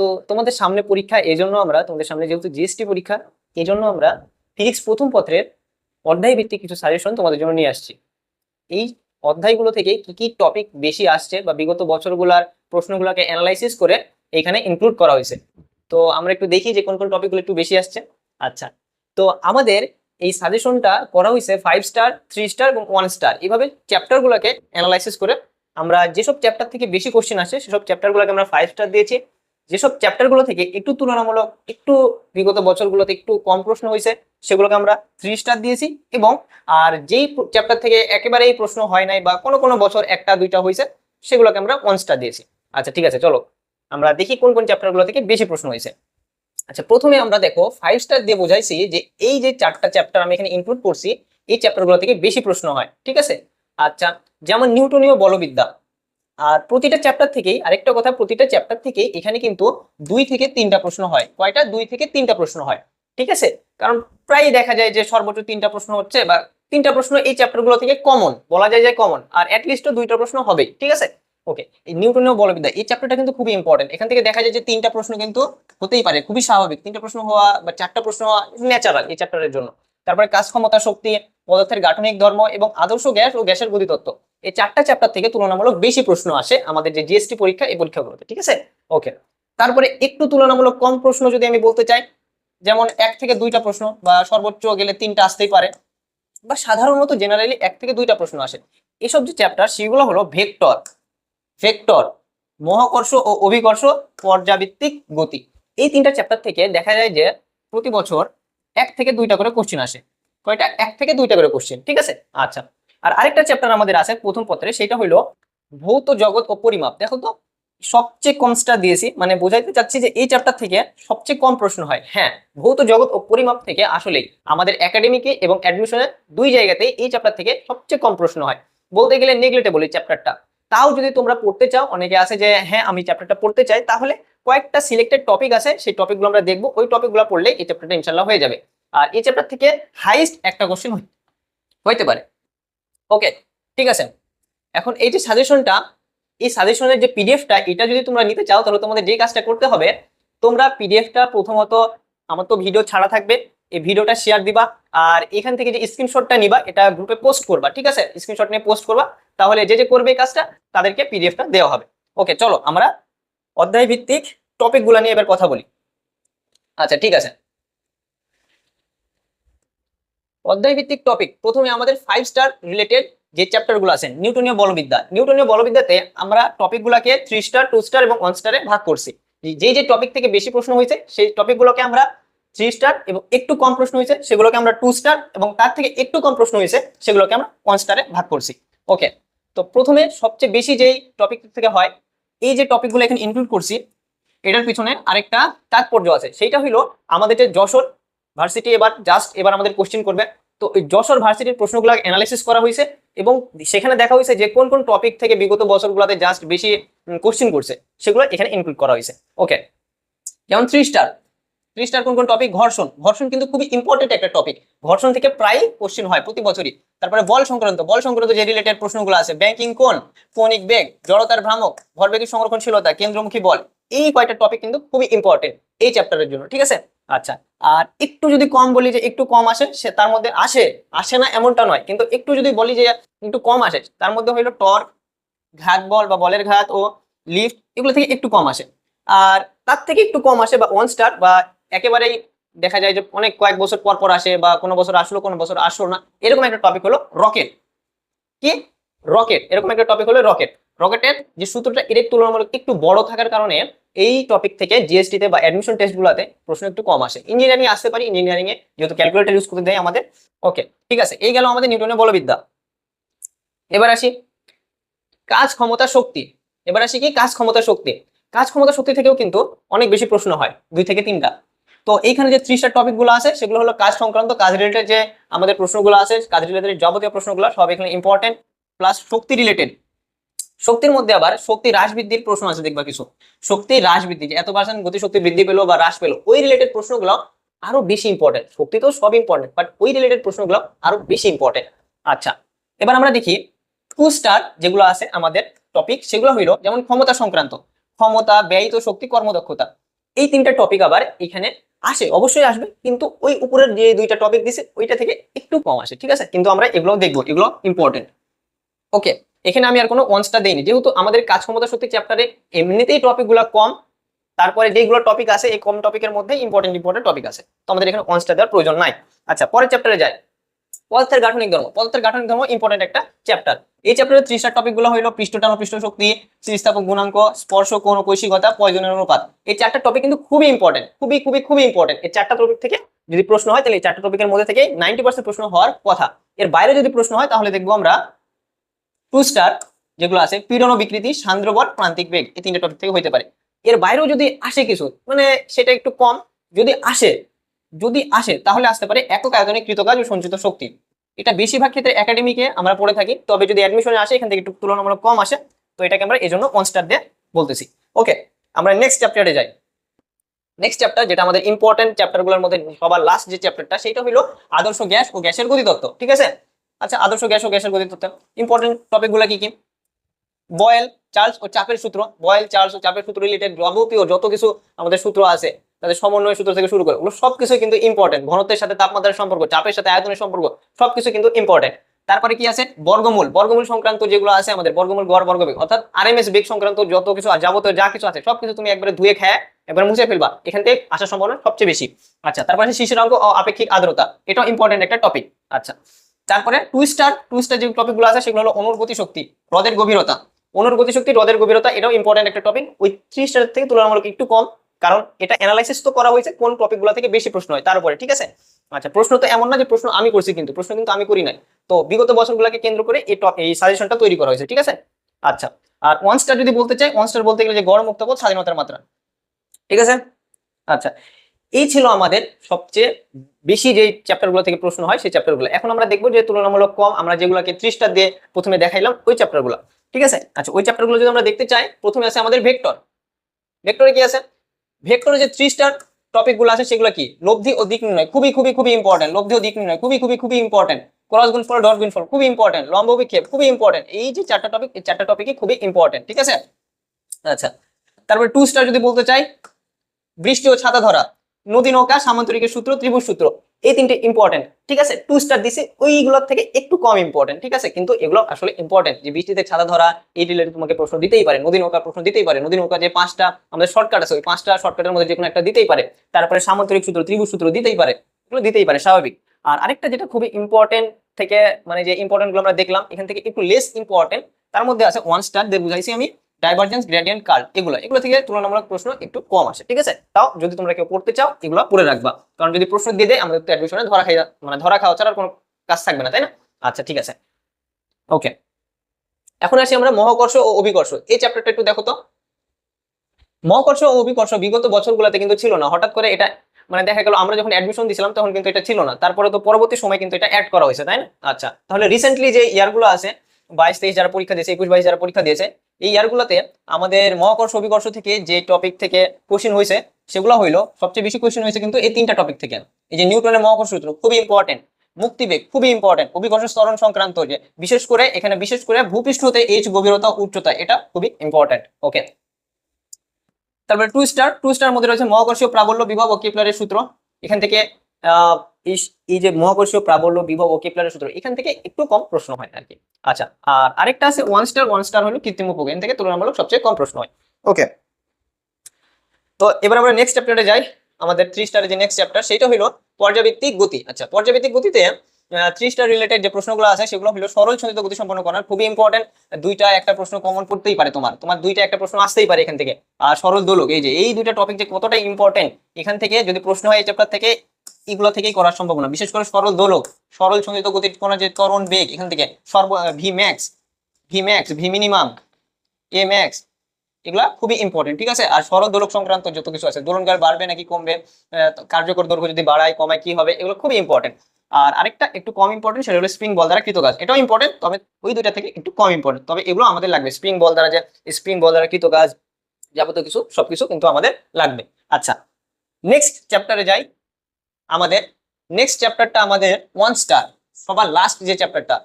তো তোমাদের সামনে পরীক্ষা এই জন্য আমরা তোমাদের সামনে যেহেতু জিএসটি পরীক্ষা এই জন্য আমরা ফিজিক্স প্রথম পত্রের অধ্যায় ভিত্তিক কিছু সাজেশন তোমাদের জন্য নিয়ে আসছি। এই অধ্যায়গুলো থেকে কি কি টপিক বেশি আসছে বা বিগত বছরগুলোর প্রশ্নগুলোকে অ্যানালাইসিস করে এখানে ইনক্লুড করা হয়েছে। তো আমরা একটু দেখি যে কোন কোন টপিকগুলো একটু বেশি আসছে। আচ্ছা তো আমাদের এই সাজেশনটা করা হয়েছে ফাইভ স্টার থ্রি স্টার এবং ওয়ান স্টার এইভাবে চ্যাপ্টারগুলোকে অ্যানালাইসিস করে আমরা যেসব চ্যাপ্টার থেকে বেশি কোশ্চেন আসে, সেসব চ্যাপ্টারগুলোকে আমরা ফাইভ স্টার দিয়েছি। যেসব চ্যাপ্টারগুলো থেকে একটু তুলনামূলক, একটু বিগত বছরগুলোতে একটু কম প্রশ্ন হয়েছে, সেগুলোকে আমরা থ্রি স্টার দিয়েছি এবং আর যেই চ্যাপ্টার থেকে একেবারেই প্রশ্ন হয় নাই বা কোনো কোনো বছর একটা, দুইটা হয়েছে, সেগুলোকে আমরা ওয়ান স্টার দিয়েছি। আচ্ছা ঠিক আছে, চলো। আমরা দেখি কোন কোন চ্যাপ্টারগুলো থেকে বেশি প্রশ্ন হয়েছে। আচ্ছা প্রথমে আমরা দেখো ফাইভ স্টার দিয়ে বোঝাইছি যে এই যে চারটা চ্যাপ্টার আমি এখানে ইনক্লুড করছি, এই চ্যাপ্টারগুলো থেকে বেশি প্রশ্ন হয়, ঠিক আছে? আচ্ছা যেমন নিউটনীয় বলবিদ্যা আর প্রতিটা চ্যাপ্টার থেকেই, আরেকটা কথা, প্রতিটা চ্যাপ্টার থেকে এখানে কিন্তু দুই থেকে তিনটা প্রশ্ন হয়। কয়টা? দুই থেকে তিনটা প্রশ্ন হয়। ঠিক আছে? কারণ প্রায় দেখা যায় যে সর্বোচ্চ তিনটা প্রশ্ন হচ্ছে বা তিনটা প্রশ্ন এই চ্যাপ্টারগুলো থেকে কমন বলা যায় যে কমন আর অ্যাটলিস্টও দুইটা প্রশ্ন হবেই। ঠিক আছে? ওকে এই নিউটনীয় বলবিদ্যা, এই চ্যাপ্টারটা কিন্তু খুবই ইম্পর্টেন্ট এখান থেকে দেখা যায় যে তিনটা প্রশ্ন কিন্তু হতেই পারে, খুবই স্বাভাবিক। তিনটা প্রশ্ন হওয়া বা চারটা প্রশ্ন হওয়া ন্যাচারাল এই চ্যাপ্টারের জন্য। তারপরে কাজ ক্ষমতা, শক্তি, পদার্থের গাঠনিক ধর্ম এবং আদর্শ গ্যাস ও গ্যাসের গতিতত্ত্ব। এই চারটা চ্যাপ্টার থেকে তুলনামূলক বেশি প্রশ্ন আসে আমাদের যে জিএসটি পরীক্ষা এই পরীক্ষাগুলোতে, ঠিক আছে? ওকে তারপরে একটু তুলনামূলক কম প্রশ্ন যদি আমি বলতে চাই, যেমন এক থেকে দুইটা প্রশ্ন বা সর্বোচ্চ গেলে তিনটা আসতেই পারে, বা সাধারণত জেনারেলি এক থেকে দুইটা প্রশ্ন আসে। এসব যে চ্যাপ্টার সেগুলো হলো ভেক্টর ভেক্টর মহাকর্ষ ও অভিকর্ষ পর্যাবৃত্তিক গতি। এই তিনটা চ্যাপ্টার থেকে দেখা যায় যে প্রতি বছর এক থেকে দুইটা করে কোশ্চেন আসে। কয়টা? এক থেকে দুইটা করে কোশ্চেন ঠিক আছে? আচ্ছা। আর আরেকটা চ্যাপ্টার আমাদের আছে, প্রথম পত্রে, সেটা হলো ভৌত জগৎ ও পরিমাপ। দেখো তো, সবচেয়ে কম স্টার দিয়েছি মানে বোঝাইতে চাচ্ছি যে এই চ্যাপ্টার থেকে সবচেয়ে কম প্রশ্ন হয়। হ্যাঁ ভৌত জগৎ ও পরিমাপ থেকে আসলেই আমাদের একাডেমিকে এবং অ্যাডমিশনের দুই জায়গাতেই এই চ্যাপ্টার থেকে সবচেয়ে কম প্রশ্ন হয়। বলতে গেলে নেগলেটেবল এই চ্যাপ্টারটা তাও যদি তোমরা পড়তে চাও, অনেকে আছে যে হ্যাঁ আমি চ্যাপ্টারটা পড়তে চাই তাহলে কয়েকটা সিলেক্টেড টপিক আছে, সেই টপিকগুলো আমরা দেখব। ওই টপিকগুলো পড়লে এই চ্যাপ্টারটা ইনশাল্লাহ হয়ে যাবে। আর এই চ্যাপ্টার থেকে হাইস্ট একটা কোশ্চেন হইতে পারে। ওকে ঠিক আছে। এখন এই যে সাজেশনটা এই সাজেশনের যে পিডিএফটা এটা যদি তোমরা নিতে চাও, তাহলে তোমাদের যে কাজটা করতে হবে, তোমরা পিডিএফটা প্রথমত আমার তো ভিডিও ছাড়া থাকবে, এই ভিডিওটা শেয়ার দিবা, আর এখান থেকে যে স্ক্রিনশটটা নিবা, এটা গ্রুপে পোস্ট করবা, ঠিক আছে? স্ক্রিনশট নিয়ে পোস্ট করবা, তাহলে যে যে করবে কাজটা, তাদেরকে পিডিএফটা দেওয়া হবে। ওকে চলো, আমরা অধ্যায় ভিত্তিক টপিকগুলো নিয়ে এবার কথা বলি। আচ্ছা ঠিক আছে। অধ্যায় ভিত্তিক টপিক প্রথমে আমাদের ফাইভ স্টার রিলেটেড যে চ্যাপ্টারগুলো আছে, নিউটনীয় বলবিদ্যা। নিউটনীয় বলবিদ্যাতে আমরা টপিকগুলোকে থ্রি স্টার টু স্টার এবং ওয়ান স্টারে ভাগ করছি। যেই যে টপিক থেকে বেশি প্রশ্ন হয়েছে, সেই টপিকগুলোকে আমরা থ্রি স্টার এবং একটু কম প্রশ্ন হয়েছে, সেগুলোকে আমরা টু স্টার এবং তার থেকে একটু কম প্রশ্ন হয়েছে, সেগুলোকে আমরা ওয়ান স্টারে ভাগ করছি। ওকে তো প্রথমে সবচেয়ে বেশি যেই টপিক থেকে হয়, এই যে টপিকগুলো এখানে ইনক্লুড করছি, এটার পিছনে আরেকটা তাৎপর্য আছে। সেইটা হলো আমাদের যে যশোর ভার্সিটি এবার জাস্ট এবার আমাদের কোশ্চেন করবে। তো ওই যশোর ভার্সিটির প্রশ্নগুলো অ্যানালাইসিস করা হয়েছে এবং সেখানে দেখা হয়েছে যে কোন কোন টপিক থেকে বিগত বছরগুলোতে জাস্ট বেশি কোশ্চেন করছে, সেগুলো এখানে ইনক্লুড করা হয়েছে। ওকে যেমন থ্রি স্টার থ্রি স্টার কোন কোন টপিক ঘর্ষণ। ঘর্ষণ কিন্তু খুবই ইম্পর্টেন্ট একটা টপিক ঘর্ষণ থেকে প্রায় কোশ্চেন হয় প্রতি বছরই। তারপরে বল সংক্রান্ত বল সংক্রান্ত যে রিলেটেড প্রশ্নগুলো আছে ব্যাংকিং কোন ফোনিক বেগ, জড়তার ভ্রামক, ভরবেগের সংরক্ষণশীলতা, কেন্দ্রমুখী বল, এই কয়েকটা টপিক কিন্তু খুবই ইম্পর্টেন্ট এই চ্যাপ্টারের জন্য, ঠিক আছে? আচ্ছা আর একটু যদি কম বলি যে একটু কম আসে, সে তার মধ্যে আসে আসে না এমনটা নয়। কিন্তু একটু যদি বলি যে একটু কম আসে, তার মধ্যে হইল টর্ক, ঘাত বল বা বলের ঘাত ও লিফট, এগুলো থেকে একটু কম আসে। আর তার থেকে একটু কম আসে বা ওয়ান স্টার বা একেবারেই দেখা যায় যে অনেক কয়েক বছর পর পর আসে বা কোনো বছর আসলো, কোনো বছর আসলো না, এরকম একটা টপিক হলো রকেট কি? রকেট এরকম একটা টপিক হলো রকেট রকেটের যে সূত্রটা এর তুলনামূলক একটু বড় থাকার কারণে এই টপিক থেকে জিএসটি তে বা অ্যাডমিশন টেস্টগুলোতে প্রশ্ন একটু কম আসে। ইঞ্জিনিয়ারিং আসতে পারি ইঞ্জিনিয়ারিং এ যেহেতু ক্যালকুলেটর ইউজ করতে দেয় আমাদের। ওকে ঠিক আছে, এই গেল আমাদের নিউটনের বলবিদ্যা। এবার আসি, কাজ ক্ষমতা শক্তি। এবার আসি কি? কাজ ক্ষমতা শক্তি। কাজ ক্ষমতা শক্তি থেকেও কিন্তু অনেক বেশি প্রশ্ন হয়, দুই থেকে তিনটা। তো এইখানে যে ত্রিশটা টপিকগুলো আছে, সেগুলো হলো কাজ সংক্রান্ত, কাজ রিলেটেড যে আমাদের প্রশ্নগুলো আছে, কাজ রিলেটেড যাবতীয় প্রশ্নগুলো, সব এখানে ইম্পর্টেন্ট প্লাস শক্তি রিলেটেড শক্তির মধ্যে আবার শক্তি হ্রাস বৃদ্ধির প্রশ্ন আছে, দেখবা কিছু। শক্তি হ্রাস বৃদ্ধি এত পার্সেন্ট গতি শক্তি বৃদ্ধি পেল বা হ্রাস পেল, ওই রিলেটেড প্রশ্নগুলো আরও বেশি ইম্পর্টেন্ট শক্তি তো সব ইম্পর্টেন্ট বাট ওই রিলেটেড প্রশ্নগুলো আরও বেশি ইম্পর্টেন্ট আচ্ছা এবার আমরা দেখি টু স্টার যেগুলো আছে আমাদের টপিক সেগুলো হইল যেমন ক্ষমতা সংক্রান্ত। ক্ষমতা, ব্যয়িত শক্তি, কর্মদক্ষতা। এই তিনটা টপিক আবার এখানে আসে, অবশ্যই আসবে, কিন্তু ওই উপরের যে দুইটা টপিক দিছে, ওইটা থেকে একটু কম আসে, ঠিক আছে? কিন্তু আমরা এগুলো দেখব, এগুলো ইম্পর্টেন্ট ওকে এখানে আমি আর কোনো ওয়ান্সটা দেইনি। যেহেতু আমাদের কাজ ক্ষমতা শক্তি চ্যাপ্টারে এমনিতেই টপিকগুলো কম, তারপরে যেগুলো টপিক আছে, এই কম টপিকের মধ্যে ইম্পর্টেন্ট ইম্পর্টেন্ট টপিক আছে। তো আমাদের এখানে ওয়ান্সটা দেওয়ার প্রয়োজন নাই। আচ্ছা পরের চ্যাপ্টারে যাই। পদার্থের গাঠনিক ধর্ম। পদার্থের গাঠনিক ধর্ম ইম্পর্টেন্ট একটা চ্যাপ্টার এই চ্যাপ্টারের ত্রিশটা টপিকগুলো হলো পৃষ্ঠটান পৃষ্ঠ শক্তি স্থিতিস্থাপক গুণাঙ্ক স্পর্শ ও কৈশিকতা, প্রয়োজনের অনুপাত। এই চারটা টপিক কিন্তু খুবই ইম্পর্টেন্ট খুবই খুবই খুবই ইম্পর্টেন্ট এই চারটা টপিক থেকে যদি প্রশ্ন হয়, তাহলে এই চারটা টপিকের মধ্যে থেকে নাইনটি প্রশ্ন হওয়ার কথা। এর বাইরে যদি প্রশ্ন হয়, তাহলে দেখব আমরা টু স্টার যেগুলো আছে, পীড়ন বিকৃতি, সান্দ্রবট, প্রান্তিক বেগ, এই তিনটা টপিক থেকে হইতে পারে। এর বাইরেও যদি আসে কিছু মানে সেটা একটু কম, যদি আসে যদি আসে, তাহলে আসতে পারে একক আয়তনিক কৃতকাজ ও সঞ্চিত শক্তি। এটা বেশিরভাগ ক্ষেত্রে একাডেমিকে আমরা পড়ে থাকি, তবে যদি অ্যাডমিশনে আসে, এখান থেকে একটু তুলনামূলক কম আসে, তো এটাকে আমরা এই জন্য কনস্টার দিয়ে বলতেছি। ওকে আমরা নেক্সট চ্যাপ্টারে যাই। নেক্সট চ্যাপ্টার যেটা আমাদের ইম্পর্টেন্ট চ্যাপ্টারগুলোর মধ্যে সবার লাস্ট যে চ্যাপ্টারটা সেটা হলো আদর্শ গ্যাস ও গ্যাসের গতিতত্ত্ব, ঠিক আছে? আচ্ছা আদর্শ গ্যাস ও গ্যাসের গতিতত্ত্ব ইম্পর্টেন্ট টপিকগুলো কি কি? বয়েল চার্লস ও চাপের সূত্র। বয়েল চার্লস ও চাপের সূত্র রিলেটেড যাবতীয় যত কিছু আমাদের সূত্র আছে, তাদের সমন্বয় সূত্র থেকে শুরু করে, ওগুলো সবকিছু কিন্তু ইম্পর্টেন্ট ঘনত্বের সাথে তাপমাত্রার সম্পর্ক, চাপের সাথে আয়তনের সম্পর্ক, সবকিছু কিন্তু ইম্পর্টেন্ট তারপরে কি আছে? বর্গমূল। বর্গমূল সংক্রান্ত যেগুলো আছে আমাদের, বর্গমূল, গড়, বর্গবেগ, অর্থাৎ আর আরএমএস বেগ সংক্রান্ত যত কিছু যাবতীয় যা কিছু আছে, সবকিছু তুমি একবারে ধুয়ে খায়, একবার মুছে ফেলবা। এখান থেকে আসার সম্ভাবনা সবচেয়ে বেশি। আচ্ছা তারপরে আছে শিশুরাঙ্গ ও আপেক্ষিক আর্দ্রতা। এটাও ইম্পর্টেন্ট একটা টপিক আচ্ছা। তারপরে টু স্টার টু স্টার যে টপিকগুলো আছে সেগুলো হলো অনুর্গতি শক্তি হ্রদের গভীরতা। অনুর্গতি শক্তি হ্রদের গভীরতা এটাও ইম্পর্টেন্ট একটা টপিক ওই থ্রি স্টার থেকে তুলনামূলক একটু কম, কারণ এটা অ্যানালাইসিস তো করা হয়েছে কোন টপিকগুলো থেকে বেশি প্রশ্ন হয় তার উপরে ঠিক আছে? আচ্ছা প্রশ্ন তো এমন না যে প্রশ্ন আমি করছি কিন্তু, প্রশ্ন কিন্তু আমি করি নাই। তো বিগত বছরগুলোকে কেন্দ্র করে এই টপ এই সাজেশনটা তৈরি করা হয়েছে, ঠিক আছে? আচ্ছা আর ওয়ান স্টার যদি বলতে চাই ওয়ান স্টার বলতে গেলে যে গড় মুক্তবোধ স্বাধীনতার মাত্রা, ঠিক আছে? আচ্ছা এই ছিল আমাদের সবচেয়ে বেশি যে চ্যাপ্টারগুলো থেকে প্রশ্ন হয়, সেই চ্যাপ্টারগুলো এখন আমরা দেখব যে তুলনামূলক কম আমরা যেগুলোকে ত্রিশটা দিয়ে প্রথমে দেখাইলাম, ওই চ্যাপ্টারগুলো ঠিক আছে? আচ্ছা ওই চ্যাপ্টারগুলো যদি আমরা দেখতে চাই, প্রথমে আছে আমাদের ভেক্টর। ভেক্টরে কি আছে? ভেক্টরে যে ত্রিশটার টপিকগুলো আছে, সেগুলো কি? লব্ধি ও দিক নির্ণয়। খুবই খুবই খুবই ইম্পর্টেন্ট লব্ধি ও দিক নির্ণয়। খুবই খুবই খুবই ইম্পর্টেন্ট ক্রস গুণফল ডট গুণফল খুবই ইম্পর্টেন্ট লম্ব বিক্ষেপ খুবই ইম্পর্টেন্ট এই যে চারটা টপিক এই চারটা টপিকই খুবই ইম্পর্টেন্ট ঠিক আছে? আচ্ছা তারপরে টু স্টার যদি বলতে চাই, বৃষ্টি ও ছাতা ধরা। নদী নৌকা, সামান্তরিকের সূত্র, ত্রিভুজ সূত্র, এই তিনটে ইম্পর্টেন্ট ঠিক আছে? টু স্টার দিছি, ওইগুলোর থেকে একটু কম ইম্পর্টেন্ট ঠিক আছে? কিন্তু এগুলো আসলে ইম্পর্টেন্ট যে বৃষ্টিতে ছাতা ধরা, এই রিলেটেড তোমাকে প্রশ্ন দিতেই পারে, নদী নৌকা প্রশ্ন দিতেই পারে, নদী নৌকা যে পাঁচটা, আমাদের শর্টকাট আছে, ওই পাঁচটা শর্টকাটের মধ্যে যে কোনো একটা দিতেই পারে, তারপরে সামান্তরিক সূত্র, ত্রিভুজ সূত্র দিতেই পারে, এগুলো দিতেই পারে, স্বাভাবিক। আর আরেকটা যেটা খুবই ইম্পর্টেন্ট থেকে মানে যে ইম্পর্টেন্টগুলো আমরা দেখলাম, এখান থেকে একটু লেস ইম্পর্টেন্ট তার মধ্যে আছে ওয়ান স্টার দিয়ে বুঝাইছি আমি। ডাইভারজেন্স গ্রেডিয়েন্ট কার্ভ এগুলো। এগুলো থেকে তুলনামূলক প্রশ্ন একটু কম আসে, ঠিক আছে? তাও যদি তোমরা কেউ পড়তে চাও, এগুলো পড়ে রাখবা। কারণ যদি প্রশ্ন দিয়ে দেয়, আমাদের তো অ্যাডমিশনে ধরা খাই মানে ধরা খাওয়া ছাড়া আর কোনো কাজ থাকবে না, তাই না? আচ্ছা ঠিক আছে। ওকে এখন আসি আমরা মহাকর্ষ ও অভিকর্ষ। এই চ্যাপ্টারটা একটু দেখো তো। মহাকর্ষ ও অভিকর্ষ বিগত বছরগুলোতে কিন্তু ছিল না। হঠাৎ করে এটা মানে দেখা গেল, আমরা যখন অ্যাডমিশন দিছিলাম, তখন কিন্তু এটা ছিল না। তারপরে তো পরবর্তী সময় কিন্তু এটা অ্যাড করা হয়েছে, তাই না? আচ্ছা তাহলে রিসেন্টলি যে ইয়ারগুলো আছে, বাইশ তেইশ যারা পরীক্ষা দিয়েছে, একুশ বাইশ যারা পরীক্ষা দিয়েছে এই ইয়ারগুলোতে আমাদের মহাকর্ষ, অভিকর্ষ থেকে যে টপিক থেকে কোশ্চেন হয়েছে, সেগুলো হইল, সবচেয়ে বেশি কোশ্চেন হয়েছে কিন্তু এই তিনটা টপিক থেকে। এই যে নিউটনের মহাকর্ষ সূত্র, খুবই ইম্পর্টেন্ট মুক্তিবেগ, খুবই ইম্পর্টেন্ট অভিকর্ষ স্তরণ সংক্রান্ত যে, বিশেষ করে, এখানে বিশেষ করে ভূপৃষ্ঠ হতে এইচ গভীরতা, উচ্চতা, এটা খুবই ইম্পর্টেন্ট ওকে তারপরে টু স্টার টু স্টার মধ্যে রয়েছে মহাকর্ষীয় প্রাবল্য বিভব ও কেপলারের সূত্র। এখান থেকে এই এই যে মহাকর্ষীয় প্রাবল্য বিভব ও কেপলারের সূত্র এখান থেকে একটু কম প্রশ্ন হয় আর কি। আচ্ছা আর আরেকটা আছে ওয়ান স্টার ওয়ান স্টার হলো কৃত্রিম এখান থেকে তুলনামূলক সবচেয়ে কম প্রশ্ন হয়। ওকে তো এবার আমরা নেক্সট চ্যাপ্টারে যাই আমাদের থ্রি স্টারের যে নেক্সট চ্যাপ্টার সেটা হলো পর্যাবৃত্তিক গতি। আচ্ছা পর্যাবৃত্তিক গতিতে থ্রি স্টার রিলেটেড যে প্রশ্নগুলো আছে সেগুলো হলো সরল ছন্দিত গতি সম্পন্ন করার খুবই ইম্পর্টেন্ট দুইটা একটা প্রশ্ন কমন করতেই পারে তোমার তোমার দুইটা একটা প্রশ্ন আসতেই পারে এখান থেকে। আর সরল দোলক এই যে এই দুইটা টপিক যে কতটা ইম্পর্টেন্ট এখান থেকে যদি প্রশ্ন হয় এই চ্যাপ্টার থেকে এগুলো থেকেই করার সম্ভাবনা। বিশেষ করে সরল দোলক। সরল ছন্দিত গতির কোন যে ত্বরণ বেগ, এখান থেকে সর্ব V max V max V minimum A max এগুলা খুবই ইম্পর্টেন্ট ঠিক আছে? আর সরল দোলক সংক্রান্ত যত কিছু আছে দোলনকার বাড়বে নাকি কমবে কার্যকর দৈর্ঘ্য যদি বাড়ায়, কমায়, কি হবে, এগুলো খুবই ইম্পর্টেন্ট আর আরেকটা একটু কম ইম্পর্টেন্ট সেটা হলো স্প্রিং বল দ্বারা কৃত কাজ এটাও ইম্পর্টেন্ট তবে ওই দুইটা থেকে একটু কম ইম্পর্টেন্ট তবে এগুলো আমাদের লাগবে। স্প্রিং বল দ্বারা যে স্প্রিং বল দ্বারা কৃত কাজ যাবতীয় কিছু, সবকিছু কিন্তু আমাদের লাগবে। আচ্ছা নেক্সট চ্যাপ্টারে যাই। আমাদের নেক্সট চ্যাপ্টারটা আমাদের ওয়ান স্টার সবার লাস্ট যে চ্যাপ্টারটা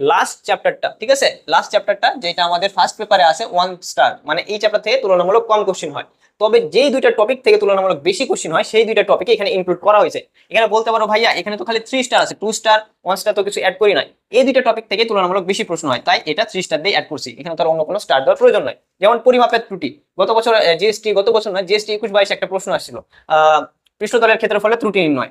লাস্ট চ্যাপ্টারটা ঠিক আছে? লাস্ট চ্যাপ্টারটা যেটা আমাদের ফার্স্ট পেপারে আছে ওয়ান স্টার মানে এই চ্যাপ্টার থেকে তুলনামূলক কম কোশ্চেন হয়। তবে যেই দুইটা টপিক থেকে তুলনামূলক বেশি কোশ্চিন হয়, সেই দুইটা টপিকে এখানে ইনক্লুড করা হয়েছে। এখানে বলতে পারো, ভাইয়া, এখানে তো খালি থ্রি স্টার আছে টু স্টার ওয়ান স্টার তো কিছু অ্যাড করি নাই। এই দুইটা টপিক থেকে তুলনামূলক বেশি প্রশ্ন হয়, তাই এটা থ্রি স্টার দিয়ে অ্যাড করছি। এখানে তার অন্য কোনো স্টার দেওয়ার প্রয়োজন নয় যেমন পরিমাপের ত্রুটি, গত বছর জিএসটি গত বছর নয় জিএসটি একুশ বাইশ একটা প্রশ্ন আসছিল। পৃষ্ঠতলের ক্ষেত্রফলে ত্রুটি নির্ণয়।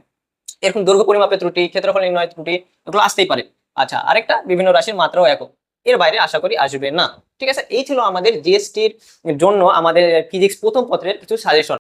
এরকম দৈর্ঘ্য পরিমাপের ত্রুটি, ক্ষেত্রফল নির্ণয় ত্রুটি এগুলো আসতেই পারে। আচ্ছা আরেকটা বিভিন্ন রাশির মাত্রাও একক। এর বাইরে আশা করি আসবে না। ঠিক আছে, এই ছিল আমাদের জিএসটির জন্য আমাদের ফিজিক্স প্রথম পত্রের কিছু সাজেশন